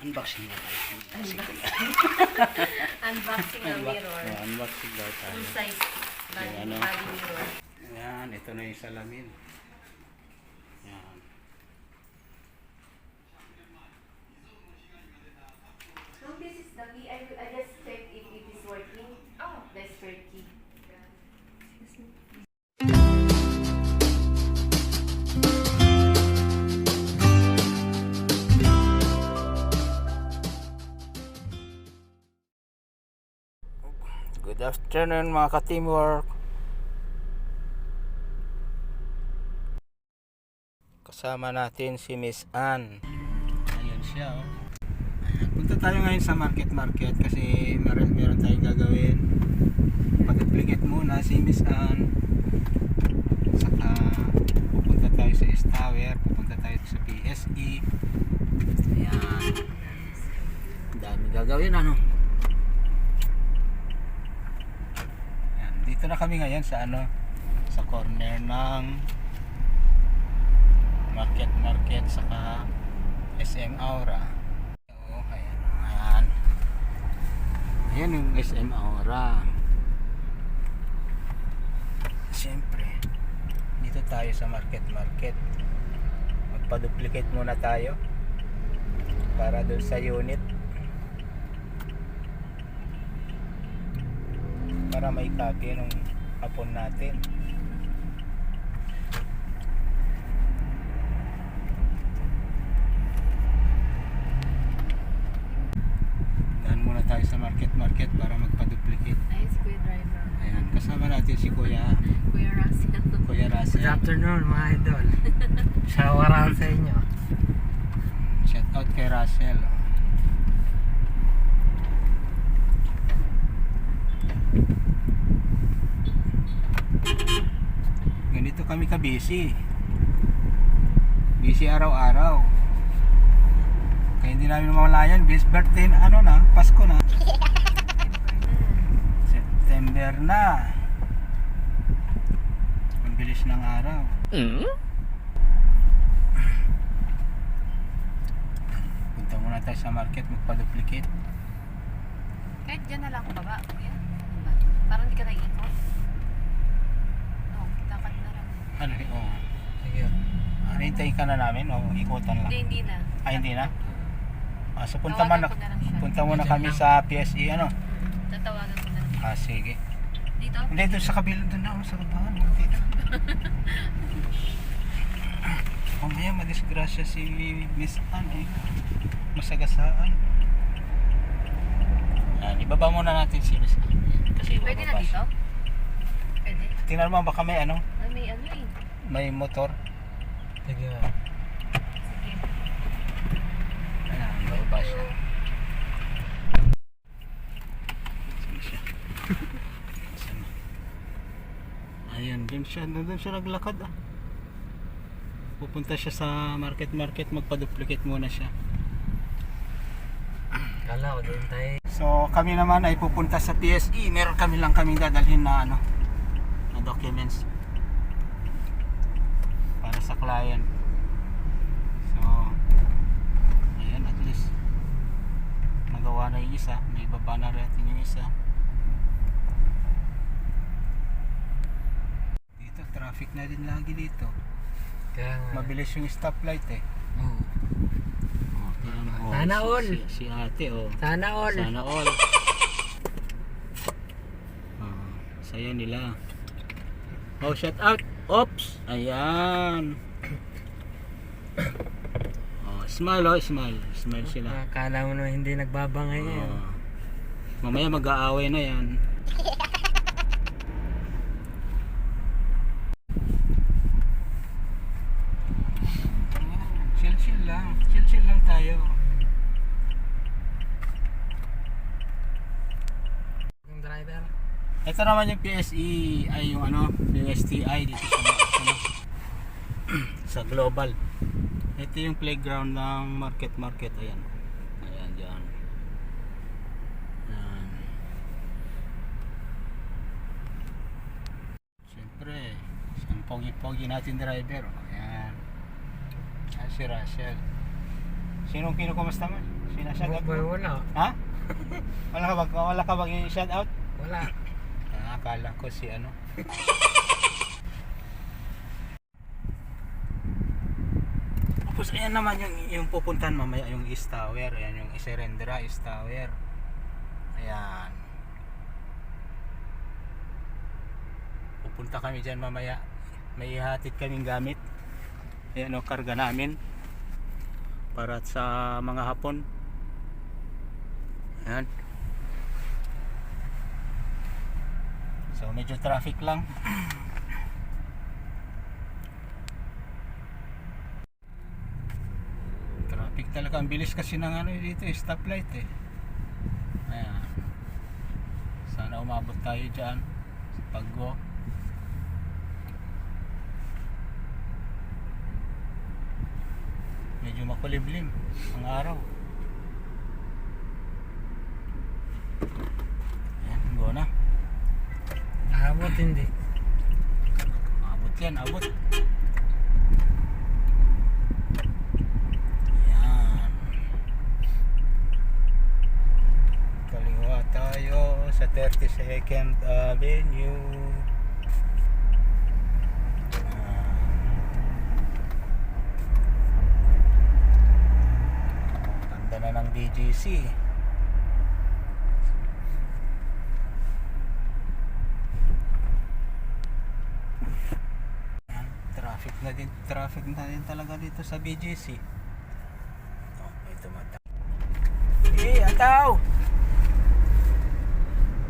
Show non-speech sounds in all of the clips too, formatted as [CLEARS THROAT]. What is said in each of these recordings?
Unboxing na tayo. Unboxing [LAUGHS] ng mirror. Oh, unboxing daw tayo. Full size body, Ano? body mirror. Yan, ito na yung salamin. Yan. No, this is the I Good afternoon mga ka-teamwork. Kasama natin si Miss Ann. Ayan siya oh. Ayan. Punta tayo ngayon sa market market kasi meron, meron tayong gagawin. Pag-duplicate muna si Miss Ann. Saka pupunta tayo sa S Tower, pupunta tayo sa PSE. Ayan. Ang dami gagawin ano. Yan, dito na kami ngayon sa ano sa corner ng Market Market saka SM Aura. Oo, ayan. Ayan. Ayan yung SM Aura. Siyempre, dito tayo sa Market Market. Magpa-duplicate muna tayo para doon sa unit para may copy nung hapon natin. Daan muna tayo sa market market para magpa-duplicate. Ay, screwdriver. Ayan, kasama natin si Kuya Kuya Russell. Kuya Russell. Good afternoon mga idol. Shawaran sa inyo. Shout out kay Russell. Ganito kami ka busy. Busy araw-araw. Kaya hindi namin mamalayan. Bis birthday na, ano na, Pasko na. [LAUGHS] September na. Ang bilis ng araw. Punta muna tayo sa market magpa-duplicate. Kahit dyan na lang ako baba. Kuya. Diba? Parang hindi ka nag-ikot. Oo, lakad na lang. Ano, oh. Sige. Ano, hintayin ka na namin o ikutan lang? Hindi, hindi na. Ay, hindi na? Ah, so punta, Tawagan man, ko na lang siya. punta muna Diyan kami lang. sa PSE, ano? Tatawagan ko na lang. Ah, sige. Dito? Hindi, doon sa kabila, doon na ako sa kabahan. Dito. [LAUGHS] Mamaya madisgrasya si Miss Ann eh. Masagasaan. Yan, ibaba muna natin si Miss Ann. Yan, Kasi Pwede na bababa dito? Pwede. Tingnan mo baka may ano. May motor. Sige. Ayan, bababa siya. [LAUGHS] Ayan, dun siya, doon siya naglakad ah. Pupunta siya sa market market, magpa-duplicate muna siya. Kala ko doon tayo. So kami naman ay pupunta sa PSE. Meron kami lang kaming dadalhin na ano na documents sa client. So ayan at least nagawa na yung isa. May baba na natin yung isa. Dito traffic na din lagi dito. Kaya. Mabilis yung stoplight eh. Oo. Oh. Oh, Sana si- all. Si, si ate oh. Sana all. Sana all. Oh, [LAUGHS] saya nila. Oh, shout out. Oops. Ayan. Oh, smile oh, smile. Smile sila. Akala mo naman hindi nagbabangay yan. Oh. Mamaya mag-aaway na yan. Chill chill lang. Chill chill lang tayo. Yung driver. Ito naman yung PSE ay yung ano, yung STI dito sa, sa, [CLEARS THROAT] sa global. Ito yung playground ng market market ayan. Ayan diyan. Ayan. Siyempre, isang pogi-pogi natin driver. oh. Ayan. Ayan si Rachel. Sinong kinukumusta mo? Si Pinasagot Boy, mo. wala. Ha? [LAUGHS] Wala ka ba, wala ka bang i-shout out? Wala. Akala ko si ano. [LAUGHS] Tapos ayan naman yung, yung pupuntahan mamaya yung East Tower. Ayan yung Iserendra East Tower. Ayan. Pupunta kami dyan mamaya. May ihatid kaming gamit. Ayan o, karga namin. Para sa mga hapon. Ayan. So medyo traffic lang. traffic talaga. Ang bilis kasi ng ano dito eh, stoplight eh. Ayan. Sana umabot tayo dyan sa paggo. Medyo makuliblim ang araw. Ayan, go na. Abot hindi. Abot yan, abot. Yan. Kaliwa tayo sa 32nd Avenue. Yan. Tanda na ng BGC. Yan, Traffic na din, traffic na din talaga dito sa BGC. Oh, may tumata. Hey, ataw!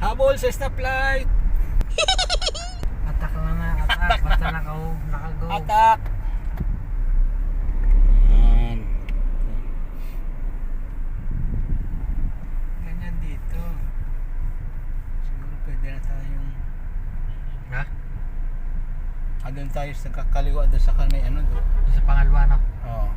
Habol sa stoplight! Atak lang na, atak. [LAUGHS] Basta naka, nakago. Atak! Yan. Ganyan dito. Siguro pwede na tayong... Ha? Ah, doon tayo sa kakaliwa doon sa kanay ano doon. Sa pangalawa, no? Oo.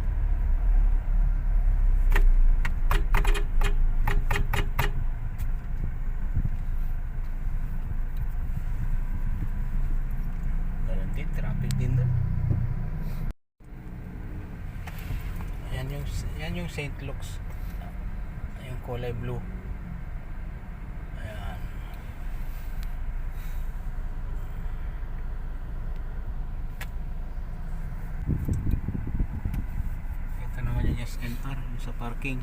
Ganun din, traffic din doon. Yan yung, yan yung St. Luke's. Yung kulay blue. Ayan. Ito naman yung SNR yung sa parking.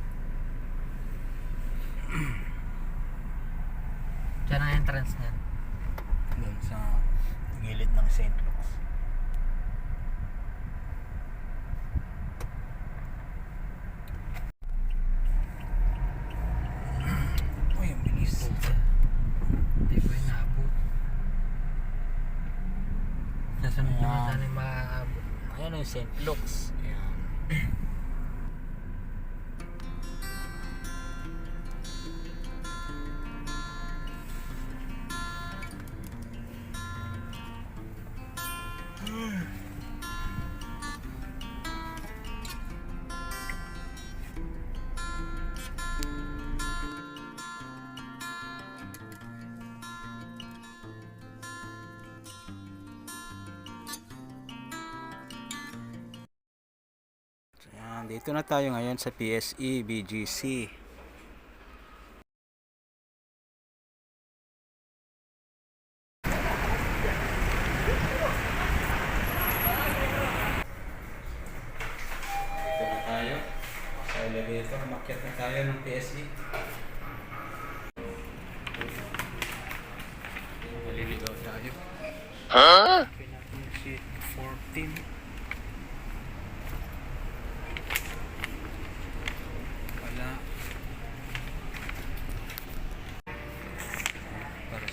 [CLEARS THROAT] Diyan ang entrance niyan. Doon sa gilid ng St. Luke's. [CLEARS THROAT] Uy, ang bilis. Hindi ko inaabot. Nasunod naman Ayan. sana yung maaabot. Ayan yung St. Luke's. Ayan. So, Ayan, dito na tayo ngayon sa PSE BGC.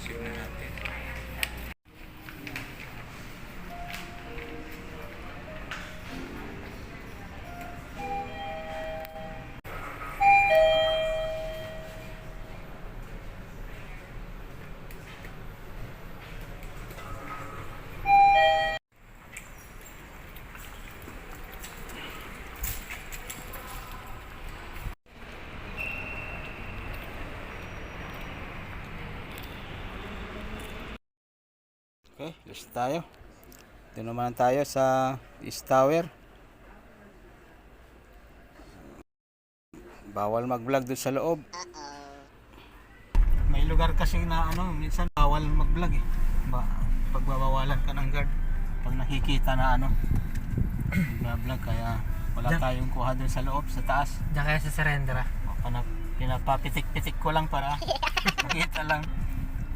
Na natin. Let's tayo. Dito naman tayo sa East Tower. Bawal mag-vlog doon sa loob. May lugar kasi na ano, minsan bawal mag-vlog eh. Ba, pagbabawalan ka ng guard. Pag nakikita na ano, [CLEARS THROAT] nag-vlog kaya wala Diyan- tayong kuha doon sa loob, sa taas. Diyan kaya sa surrender ah. O, Panap, pinapapitik-pitik ko lang para [LAUGHS] makita lang.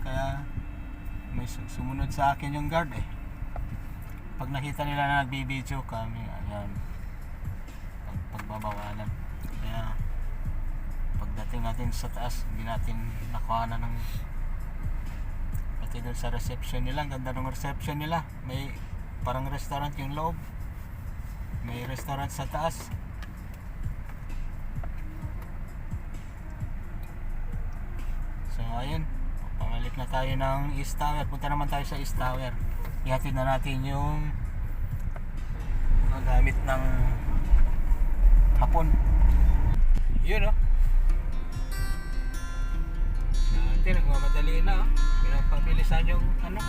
Kaya may su- sumunod sa akin yung guard eh. Pag nakita nila na nagbibideo kami, ayan, pag, pagbabawalan. Kaya pagdating natin sa taas, hindi natin nakuha na ng pati doon sa reception nila, ang ganda ng reception nila. May parang restaurant yung loob. May restaurant sa taas. So ayun, na tayo ng East Tower. Punta naman tayo sa East Tower. Ihatid na natin yung mga gamit ng hapon. Yun oh. Dati nagmamadali na oh. Pinapabilisan yung ano.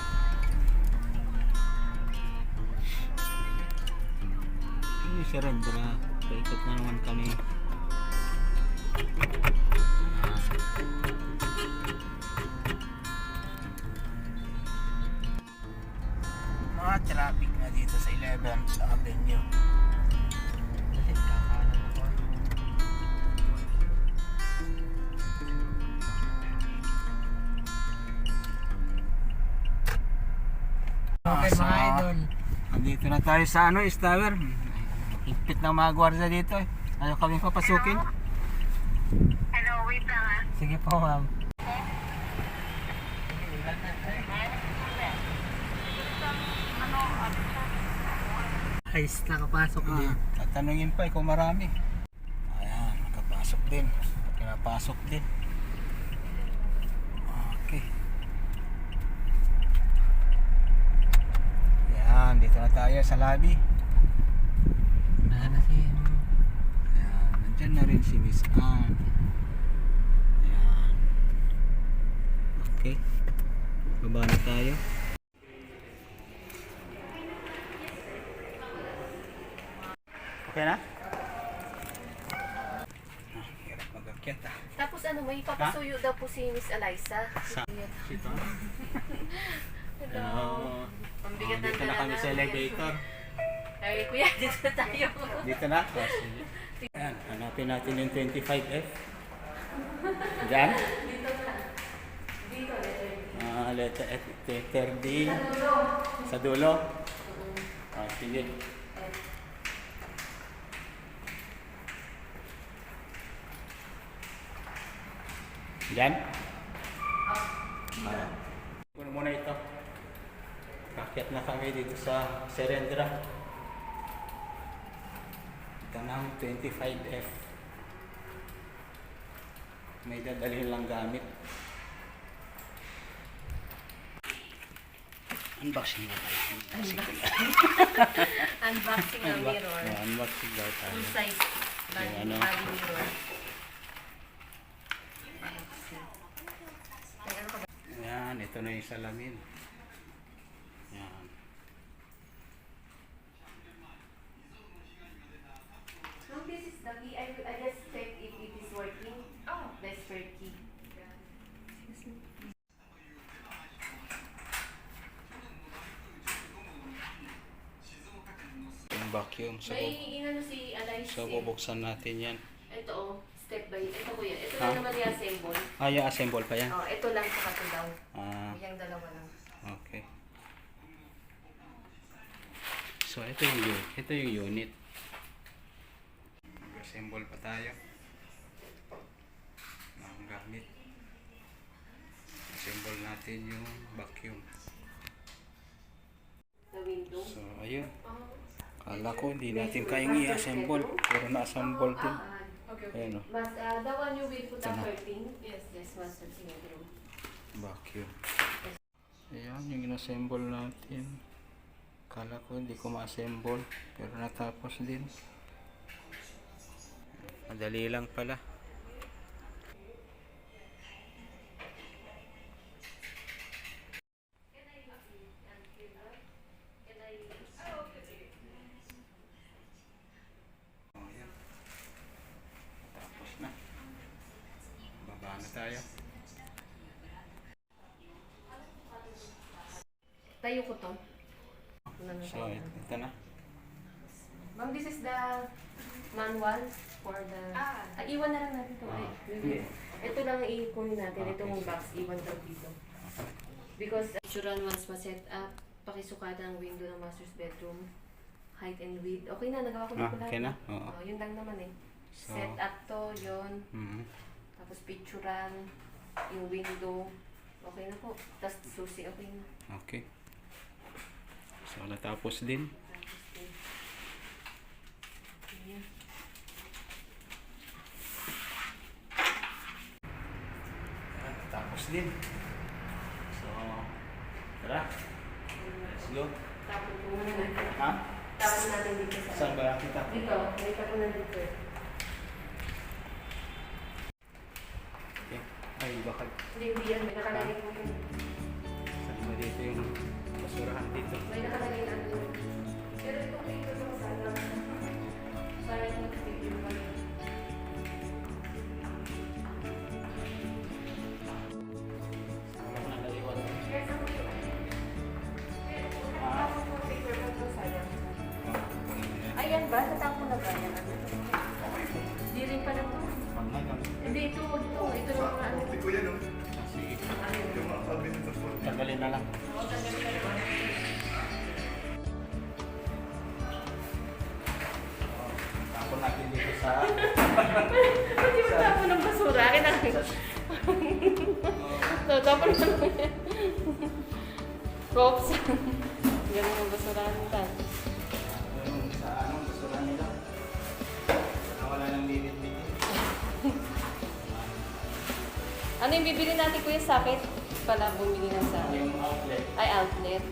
Yung si Rendra. Paikot na naman kami. Ah. Okay Ah, mga sa- idol. Andito na tayo sa ano, East Tower. Higpit ng mga gwardiya dito eh. Ayaw kaming papasukin. Sige po ma'am. Ayos nakapasok na. Hindi. Tatanungin pa eh kung marami. Ayan, nakapasok din. Pinapasok din. Okay. Yan, dito na tayo sa lobby. Nahan na si Ayan, nandyan na rin si Miss Ann. Ayan. Okay. Baba na tayo. Okay na? Ah, hirap mag-akyat ah. Tapos ano, may papasuyo daw po si Miss Eliza. Sa Sito. [LAUGHS] Hello. Pambigat dito na kami sa elevator. Ay, kuya, [LAUGHS] dito na tayo. Dito na. Oh, sige. Ayan, hanapin natin yung 25F. Diyan? Ah, letter F, letter D. Sa dulo? Ah, sige. Diyan? Ah. Kakyat na kami dito sa Serendra. Ito ng 25F. May dadalhin lang gamit. Unboxing na tayo. Unboxing. [LAUGHS] Unboxing ng mirror. Yeah, unboxing daw tayo. Full size. Body, ano? body mirror. Unboxing. Ay, ano ka ba? Yan, ito na yung salamin. Yan. No, this is the key. I, will- I just check if it is working. Oh, the spare key. Excuse me. Bu- May inano si Eliza. so bubuksan natin yan. Ito oh, step by ito ko yan. Ito Ha? lang naman i-assemble. Ah, yung assemble pa yan. Oh, ito lang sa ito daw. Ah, Yung dalawa lang. okay. So, ito yung, u- ito yung unit. Mag-assemble pa tayo. Ng gamit. Assemble natin yung vacuum. The window. So, ayun. Oh. Kala ko hindi natin kayang i-assemble. Pero na-assemble din. Okay, okay. Ayan o. Mas, uh, the one you will put na. curtain? Yes, yes, master single room. Vacuum. Ayan, yung in-assemble natin. Kala ko hindi ko ma-assemble. Pero natapos din. Madali lang pala. Tayo ko to. Ano na So, ito na. Ma'am, this is the manual for the... Ah, iwan na lang natin ito. Ay, Hindi. Ito lang ang ikunin natin. Okay. Itong box, iwan daw dito. Because natural once ma-set up, pakisukatan ang window ng master's bedroom, height and width. Okay na, nagawa ko na Ah, po lahat. okay na? Oo. Oh, yun lang naman eh. So, Set up to, yun. mhm. Tapos picturean, yung window. Okay na po. Tapos susi, okay na. Okay. So, natapos din. Tapos din. Ayan. Ayan, Natapos din. So, tara. Let's go. Tapos po muna natin. Ha? Tapos natin dito sa... Saan ba kita? Dito, may tapo na dito eh. Okay. Ay, bakit? Hindi, hindi yan. May nakalagay po yun. Saan ba dito yung basurahan dito? May nakalagay na ano. Pero ito, ito, ito, sana. Sana yung mag-video pa rin. Ano sayang. Ayan ba? Natapon na ba yan? Ano? Di rin pa naman. Hindi, ito, ito. Ito yung mga ano. Hindi ko yan, oh. Tanggalin na lang. Tapon natin dito sa... Hindi mo tapon ng basura. Akin na. [LAUGHS] So, tapon na lang yan. Props. Ganun ang basura nila. Yung sa anong basurahan nila. Wala nang limit-limit. Ano yung bibili natin kuya sakit? Pala bumili ng sa Yung outlet. Ay, outlet.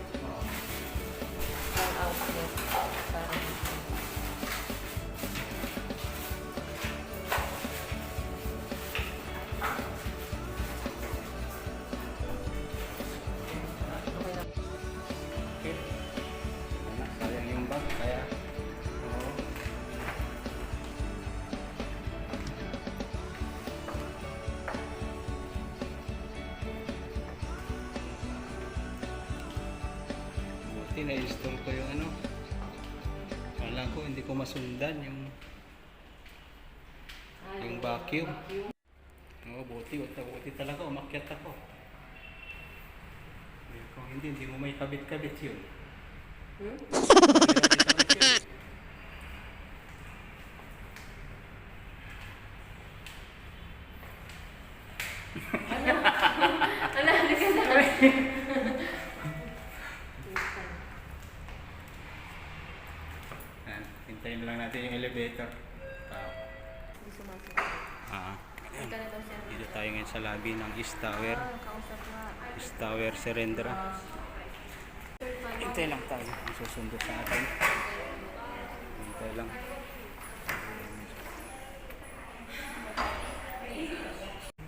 Buti na-install ko yung ano. Kala ko hindi ko masundan yung Yung vacuum. Oo, buti, buti, buti talaga, umakyat ako. Kung hindi, hindi mo may kabit-kabit yun. Hmm? Kabit-kabit yun. Ala, Tower. East Tower paano? Hintay lang tayo. Susundo sa atin. Hintay lang.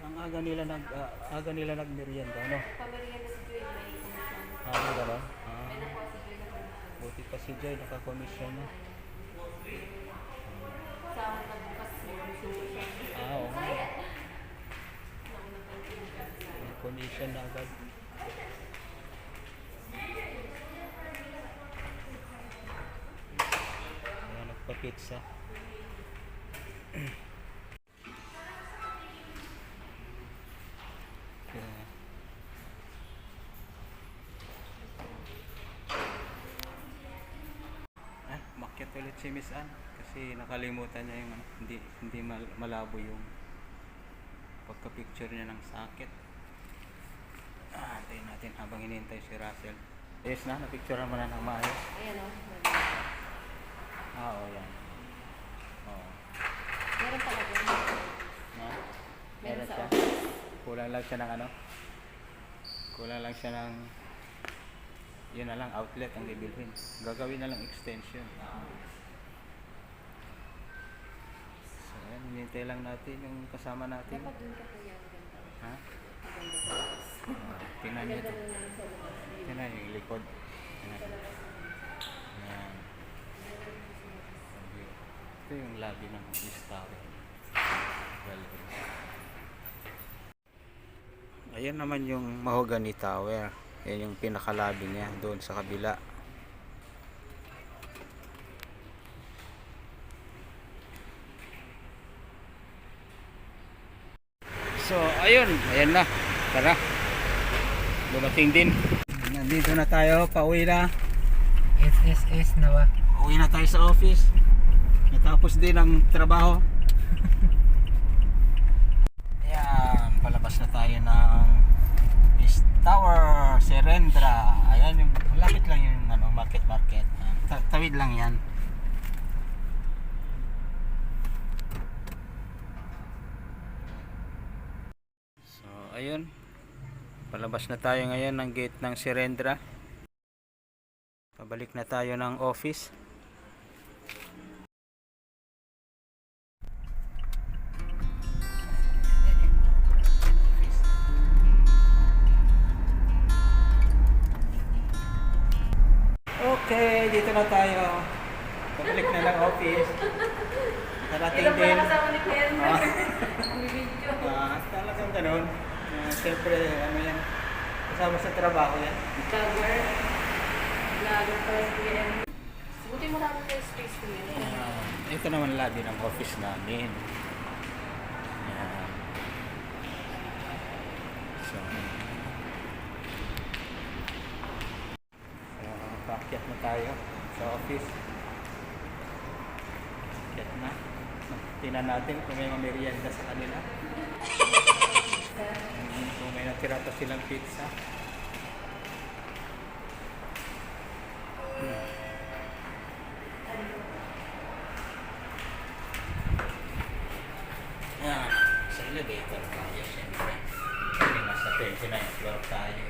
Ang aga nila nag ah, aga nila nagmerienda, no? Pamilya na si Joy, may. Ah, ano gano'n? Ah, si buti pa si Joy naka-commission na. Sa bukas, may komisyon ko siya. Ah, oo. nga. Commission na agad. Kaya nagpa-pizza. Ah, makyat ulit si Miss Ann kasi nakalimutan niya yung ano, hindi hindi mal- malabo yung pagka-picture niya ng sakit. Antayin natin habang hinihintay si Russell. Yes na, na-picturean mo na ng maayos. Ayan o. Ah, oo, yan. Oo. Meron pala doon. Na? Meron sa siya. Kulang lang siya ng ano? Kulang lang siya ng yun na lang, outlet ang bibilhin. Gagawin na lang extension. So, ayan, hinihintay lang natin yung kasama natin. Dapat doon ka kuya. Maganda. Ha? Maganda sa labas. Ah, tingnan niyo ito. Tingnan yung likod. Tingnan. Ayan. Ito yung lobby ng Tower. Well, Ayan naman yung Mahogany Tower. Yan yung pinakalabi niya doon sa kabila. So, ayun. Ayan na. Tara. Dumating din. Nandito na tayo. Pauwi na. SSS na ba? Uwi na tayo sa office. Natapos din ang trabaho. [LAUGHS] Ayan, palabas na tayo ng East Tower, Serendra. Ayan, yung malapit lang yung ano, market market. Ta- tawid lang yan. So, ayun. Palabas na tayo ngayon ng gate ng Serendra. Pabalik na tayo ng office. Okay, dito na tayo. Pabalik na ng office. Nakarating Ito pala din. kasama ni Kuya. Ah. [LAUGHS] Ang video. Ah, talagang ganun. Uh, Siyempre, kasama sa trabaho yan. Vlogger. Vlogger pa si Kuya Elmer. Buti marami kayo space ko yun. Ah, ito naman lobby ng office namin. Yan. So, so paakyat na tayo sa office. Paakyat na. Tingnan natin kung may mamerienda sa kanila. [LAUGHS] Mm, kung may natira pa silang pizza. Hmm. Yan. Sa elevator tayo, siyempre. Kasi nasa 29th floor tayo.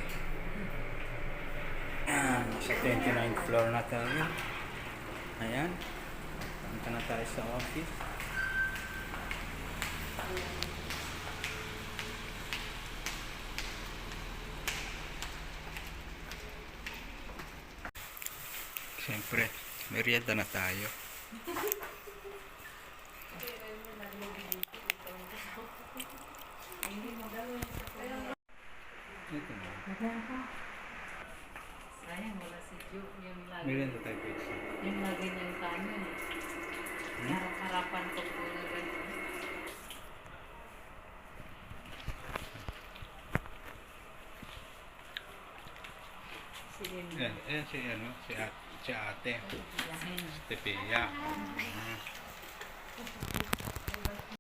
Yan. Nasa 29th floor na tayo. Ayan. Punta na tayo sa office. Siyempre, merienda na tayo. Ito na. Sayang, wala si Jo. Yung lagi. Merienda tayo pizza. Yung lagi niyang kanin. Harap-harapan ko po na ganun. Sige. Yan, si, ano, si, at, si ate. Yan. Si Pia. Mm.